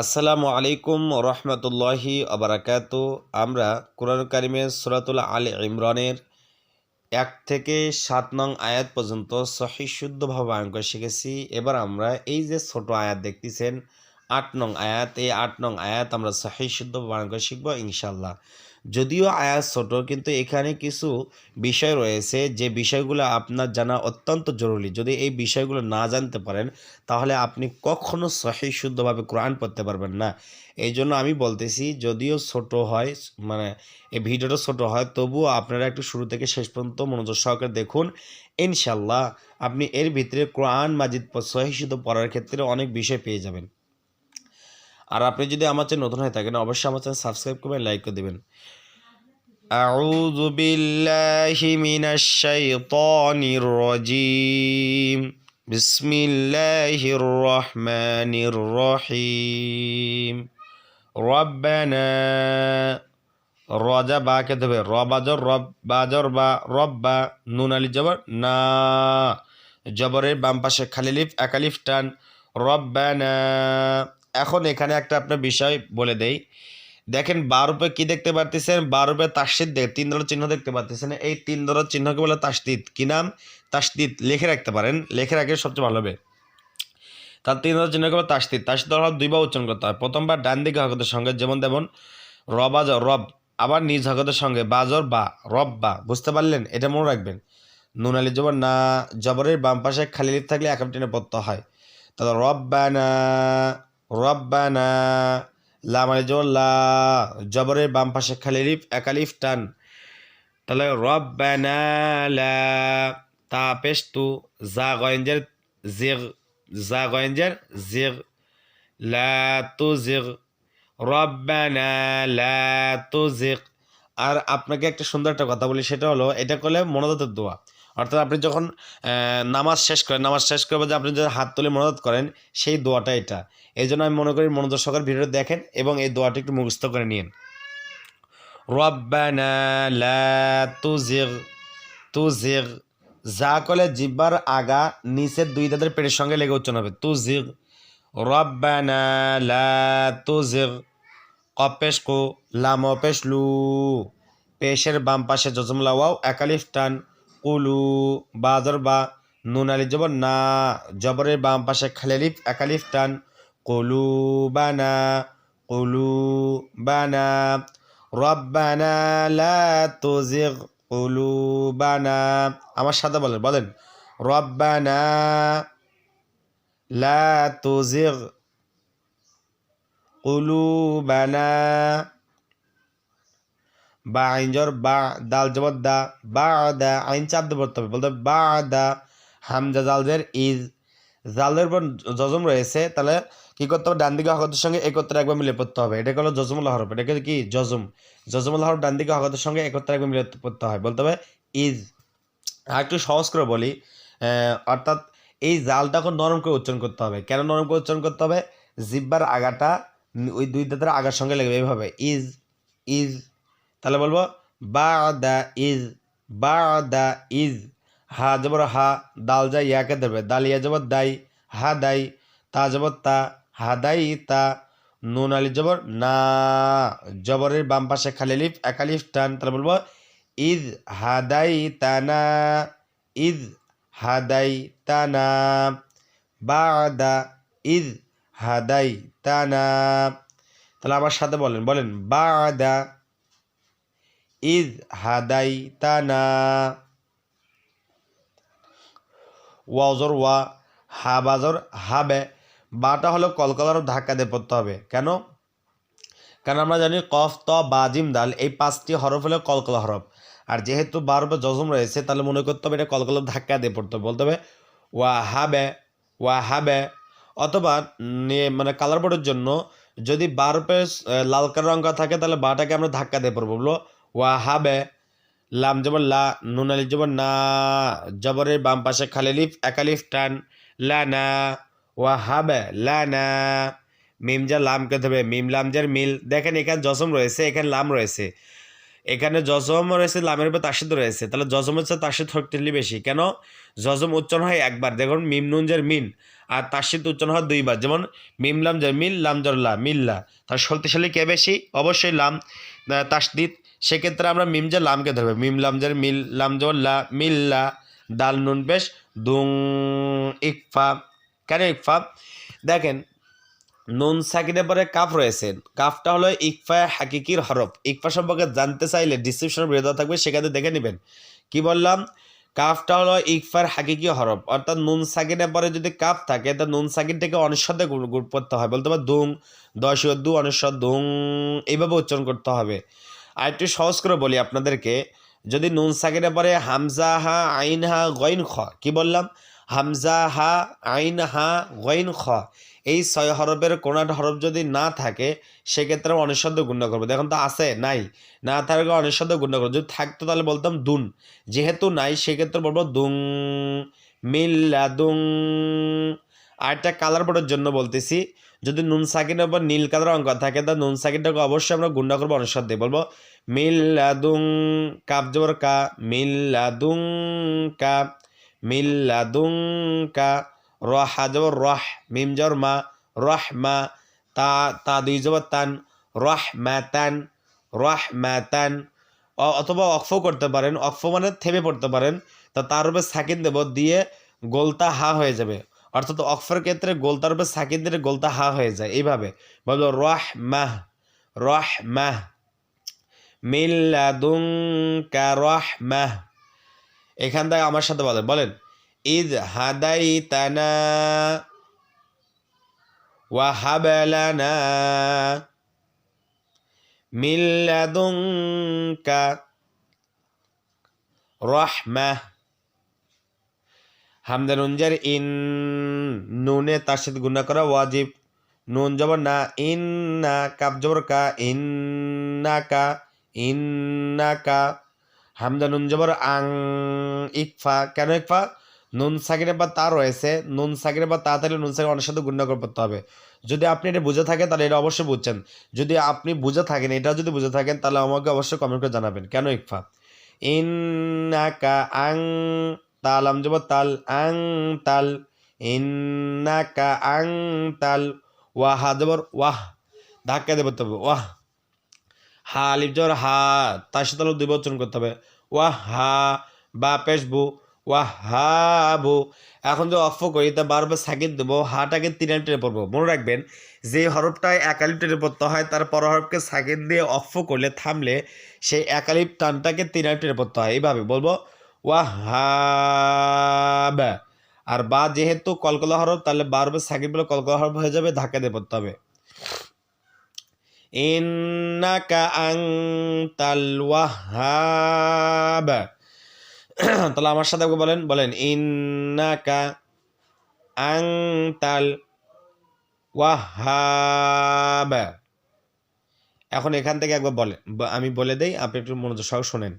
আসসালামু আলাইকুম রহমতুল্লাহি আবরাকাত আমরা কোরআন কারিমের সুরাতুল আল ইমরানের এক থেকে সাত নং আয়াত পর্যন্ত সহি শুদ্ধভাবে করে শিখেছি। এবার আমরা এই যে ছোট আয়াত দেখতেছেন আট নং আয়াত, এই আট নং আয়াত আমরা সহি শুদ্ধভাবে আয়ন করে শিখব ইনশাল্লাহ যদিও আয়াত ছোট, কিন্তু এখানে কিছু বিষয় রয়েছে যে বিষয়গুলো আপনার জানা অত্যন্ত জরুরি। যদি এই বিষয়গুলো না জানতে পারেন, তাহলে আপনি কখনো সহি শুদ্ধভাবে কোরআন পড়তে পারবেন না। এই জন্য আমি বলতেছি, যদিও ছোট হয় মানে এই ভিডিওটা ছোট হয়, তবুও আপনারা একটু শুরু থেকে শেষ পর্যন্ত মনোযোগ সহকারে দেখুন। ইনশাল্লাহ আপনি এর ভিতরে কোরআন মাজিদ সহি শুদ্ধ পড়ার ক্ষেত্রে অনেক বিষয় পেয়ে যাবেন। আর আপনি যদি আমার চ্যানেল নতুন হয়ে থাকেন অবশ্যই আমার চ্যানেল সাবস্ক্রাইব করবেন লাইক করে দেবেন أعوذ بالله من الشيطان الرجيم بسم الله الرحمن الرحيم ربنا রজা বা কে দেবে র বাজর রব বাজর বা রব বা নুন আলি জবর না জবরের বাম পাশে খালিলিফ একালিফ টান রব্বানা এখন এখানে একটা আপনার বিষয় বলে দেই। দেখেন বার রূপে কি দেখতে পারতেছেন? বার রূপে তাসদিদ দেখ তিন দলের চিহ্ন দেখতে পারতেছেন। এই তিন দলের চিহ্নকে বলে তাসদিদ কি নাম? তাসদিদ লিখে রাখতে পারেন। লিখে রাখলে সবচেয়ে ভালো হবে। তার তিন দলের চিহ্নকে বলে তাসদিদ তাসদিদ হল দুইবার উচ্চারণ করতে হয়। প্রথমবার ডান দিকে হকতের সঙ্গে, যেমন তেমন রবাজর রব। আবার নিজ হকতের সঙ্গে বাজর বা, রব বা। বুঝতে পারলেন? এটা মনে রাখবেন। নুন আলি জবর না, জবরের বাম পাশে খালি লিপ থাকলে একাম টেনে পড়তে হয়। তাহলে রব্বানা রব্বানা, লা জবরের বাম পাশে খালি লিপ একালিফ টান। তাহলে রব্বানা, লা, তা পেশ তু জা গয়েঞ্জের জিগ, জা গয়েঞ্জের জিগ, লা তু জিগ। রব্বানা, লা তুজিক আর আপনাকে একটা সুন্দর একটা কথা বলি, সেটা হলো, এটা করলে মনোদতের দোয়া। অর্থাৎ আপনি যখন নামাজ শেষ করেন, নামাজ শেষ করে যে আপনি যদি হাত তুলে মনোদত করেন, সেই দোয়াটা এটা। এই জন্য আমি মনে করি মনোদত সহকারে ভিডিও দেখেন এবং এই দোয়াটা একটু মুখস্থ করে নিন রব্বানা লা যা কলে জিব্বার আগা নিচের দুই দাঁতের পেটের সঙ্গে লেগে উচ্চারণ হবে। তুজিগ রব্বানা লা তুজিগ কপেশ কো, লাম লু, পেশের বাম পাশে জজমলা ওয়াও একালিফ টান কুলু বাজর বা, নুন আলি জবর, না, জবরের বাম পাশে খালিলিফ একালিফ টান। কুলু বানা কুলু বানা, রব্বানা লা তুজিগ কুলুবানা আমার সাথে বলেন বলেন। রব্বানা লা তুজিগ কুলুবানা বা আইনজর বা দাল জবর দা, বা দা আইন চাপ দিয়ে পড়তে হবে বলতে বা দা হামজা জালজের ইজ জালের পর জজম রয়েছে, তাহলে কি করতে হবে? ডান দিকে হকতের সঙ্গে একত্রে একবার মিলে পড়তে হবে। এটা হলো জজমুল হরফ। এটাকে কি? জজম জজমুল হরফ ডান দিকে হকতের সঙ্গে একত্রে একবার মিলে পড়তে হয়। বলতে হবে ইজ আর একটু সহজ করে বলি অর্থাৎ এই জালটা এখন নরম করে উচ্চারণ করতে হবে। কেন নরম করে উচ্চারণ করতে হবে? জিব্বার আগাটা ওই দুই দাঁতের আগার সঙ্গে লাগবে এইভাবে, ইজ ইজ তাহলে বলব বা দা ইজ বা দা ইজ, হা জবর হা, দাল যা ইয়াকে দেবে দাল ইয়া দাই, হা দাই, তা জবর তা, হা দাই তা, নুন আলি জবর না, জবরের বাম পাশে খালি লিফ একালিফ টান, তাহলে বলব, ইজ হাদাই তানা ইজ হাদাই তানা বাদা ইজ হাদাই তানা তাহলে আমার সাথে বলেন বলেন, বাদা ইজ হাদাই তানা ওয়াজর ওয়া হা বাজর হাবে। বাটা হলো কলকলার ধাক্কা দিয়ে পড়তে হবে। কেন? কারণ আমরা জানি কফ, ত, বা, জিম, দাল এই পাঁচটি হরফ হলো কলকলা হরফ। আর যেহেতু বারবার জজম রয়েছে, তাহলে মনে করতে হবে এটা কলকলার ধাক্কা দিয়ে পড়তে হবে। বলতে হবে ওয়া হাবে ওয়া হাবে। অথবা মানে কালার বোর্ডের জন্য যদি বারপে লাল কালার রঙ থাকে, তাহলে বাটাকে আমরা ধাক্কা দিয়ে পড়ব। বলব ওয়া হাবে লাম জবর লা, নুন আলি জবর না, জবরের বাম পাশে খালিলিফ একালিফ টান, লা না ওয়া হাবে লা না, মিম যা লাম কে ধরবে, মিম লাম যার মিল, দেখেন এখানে জসম রয়েছে, এখানে লাম রয়েছে। এখানে জজম রয়েছে, লামের উপর তাসিদ রয়েছে, তাহলে জজম হচ্ছে তাসিদ শক্তিশালী বেশি, কেন? জজম উচ্চারণ হয় একবার, দেখুন, মিম নুন জের মিন, আর তাসিদ উচ্চারণ হয় দুইবার, যেমন, মিম লাম জের মিল, লাম জর লা, মিল্লা তার শক্তিশালী কে বেশি? অবশ্যই লাম তাসদিদ সেক্ষেত্রে আমরা মিম জের লামকে ধরবে। মিম লাম জের মিল, লাম জর লা মিল্লা দাল নুন পেশ দুং, ইকফা। কেন ইকফা? দেখেন, নুন সাকিনের পরে কাফ রয়েছে। কাফটা হলো ইকফা হাকিকির হরফ। ইকফা সম্পর্কে জানতে চাইলে ডিসক্রিপশনে দেওয়া থাকবে, সেখানে দেখে নেবেন। কি বললাম? কাফটা হলো ইকফার হাকিকি হরফ। অর্থাৎ নুন সাকিনের পরে যদি কাফ থাকে, তা নুন সাকিনটাকে অনিশ্বদে গুণ করতে হয় বলতে পারে দুং, দশ দু অনিশ্বর দুং, এইভাবে উচ্চারণ করতে হবে। আর একটু সহজ করে বলি আপনাদেরকে, যদি নুন সাকিনের পরে হামজা হা, আইন হা, গইন খ, কি বললাম? হামজা হা, আইন হা, গইন খ, এই ছয় হরফের কোনো হরফ যদি না থাকে, সেক্ষেত্রে অনিঃশব্দ গুণ্য করব। দেখুন তো আছে, নাই, না থাকলে অনিঃশব্দ গুণ্য করব। যদি থাকতো তাহলে বলতাম দুন, যেহেতু নাই, সেক্ষেত্রে বলব দুং, মিল্লা দুং আরেকটা কালার বোর্ডের জন্য বলতেছি, যদি নুন সাকিনের উপর নীল কালার অঙ্ক থাকে, তা নুন সাকিনটাকে অবশ্যই আমরা গুণ্য করব অনুসার দিয়ে বলব মিল্লাদুং কাপ জবর কা মিল্লাদুং কা মিল্লাদুং কা রহা জবর রহ, মিম জবর মা, রহ মা, তা তা দুই জবর তান, রহ মা তান, রহ মা তান, অ- অথবা অক্ফ করতে পারেন, অক্ফ মানে থেমে পড়তে পারেন, তা তার উপরে সাকিন দেব দিয়ে গোলতা হা হয়ে যাবে। অর্থাৎ অক্ফের ক্ষেত্রে গোলতার উপরে সাকিন দিলে গোলতা হা হয়ে যায়। এইভাবে বলব রহ মাহ রহ মাহ মিল্লাদুঙ্কা রহমাহ। এখান থেকে আমার সাথে বলেন বলেন ঈদ হাদাই তানা ওয়াহাবালানা মিল্লাদুঙ্কা রহমাহ। হামদা নুনজার ইন নুনে তার সাথে গুণা করা ওয়াজিব। নুন জবর না, ইন না কাপ জবর কা, ইন না কা ইন্নাকা হামজা নুন জবর আং, ইকফা, কেন ইকফা? নুন সাকিরের বা তা রয়েছে, নুন সাকিরের বা তা থাকলে নুন সাকির অনেক সাথে গুণ্য করতে হবে। যদি আপনি এটা বুঝে থাকেন, তাহলে এটা অবশ্যই বুঝছেন। যদি আপনি বুঝে থাকেন এটা যদি বুঝে থাকেন, তাহলে আমাকে অবশ্যই কমেন্ট করে জানাবেন, কেন ইকফা? ইন্নাকা আং তাল আম জবর তাল আং তাল, ইন্নাকা আং তাল, ওয়াহা জবর ওয়াহ, ধাক্কা দেবো তবে ওয়াহ। হা, আলিফ জবর হা, তার সাথে দুই বচন করতে হবে, ওয়াহ হা, বা পেশবু ওয়াহ হাবু এখন যে অফ করি তা বারবার সাকিদ দেবো, হাটাকে তিন আলিফ টেনে পড়ব। মনে রাখবেন, যে হরফটায় এক আলিফ টেনে পড়তে হয়, তার পর হরফকে সাকিদ দিয়ে অফ করলে, থামলে, সেই এক আলিফ টানটাকে তিন আলিফ টেনে পড়তে হয়। এইভাবে বলব ওয়াহ হাব আর বা যেহেতু কলকলা হরফ, তাহলে বারবার সাকিদ বলে কলকলা হরফ হয়ে যাবে, ধাক্কা দিয়ে পড়তে হবে। ওয়াহাব। তাহলে আমার সাথে বলেন বলেন, ইন্নাকা আংতাল ওয়াহাব। এখন এখান থেকে একবার বলেন ব- আমি বলে দেই, আপনি একটু মনোযোগ সহ শোনেন।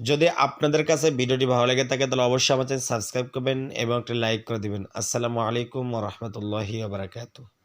যদি আপনাদের কাছে ভিডিওটি ভালো লেগে থাকে, তাহলে অবশ্যই আমার চ্যানেল সাবস্ক্রাইব করবেন এবং একটা লাইক করে দিবেন। আসসালামু আলাইকুম রহমতুল্লাহি বারাকাতুহু।